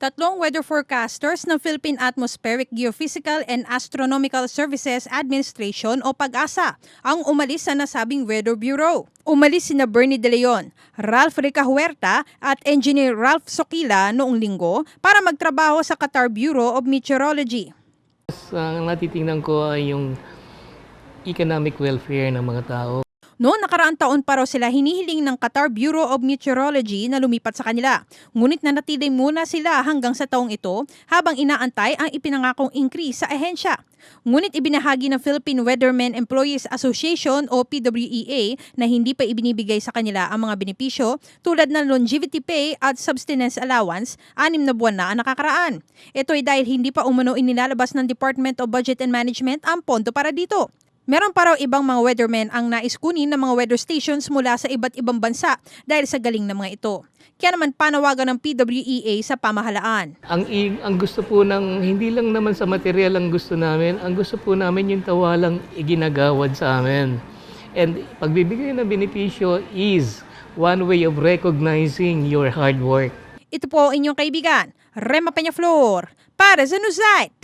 Tatlong weather forecasters ng Philippine Atmospheric Geophysical and Astronomical Services Administration o PAGASA ang umalis sa nasabing Weather Bureau. Umalis sina Bernie De Leon, Ralph Rica Huerta at Engineer Ralph Sokila noong linggo para magtrabaho sa Qatar Bureau of Meteorology. Ang natitingnan ko ay yung economic welfare ng mga tao. Noong nakaraang taon pa raw sila hinihiling ng Qatar Bureau of Meteorology na lumipat sa kanila. Ngunit nanatili muna sila hanggang sa taong ito habang inaantay ang ipinangakong increase sa ehensya. Ngunit ibinahagi ng Philippine Weathermen Employees Association o PWEA na hindi pa ibinibigay sa kanila ang mga benepisyo tulad ng longevity pay at subsistence allowance anim na buwan na ang nakakaraan. Ito ay dahil hindi pa umano inilalabas ng Department of Budget and Management ang pondo para dito. Meron pa raw ibang mga weathermen ang nais kunin ng mga weather stations mula sa iba't ibang bansa dahil sa galing ng mga ito. Kaya naman panawagan ng PWEA sa pamahalaan. Ang, ang gusto po ng, hindi lang naman sa material ang gusto namin, ang gusto po namin yung tawalang iginagawad sa amin. And pagbibigay ng benepisyo is one way of recognizing your hard work. Ito po ang inyong kaibigan, Rema Peñaflor, para sa Newsite.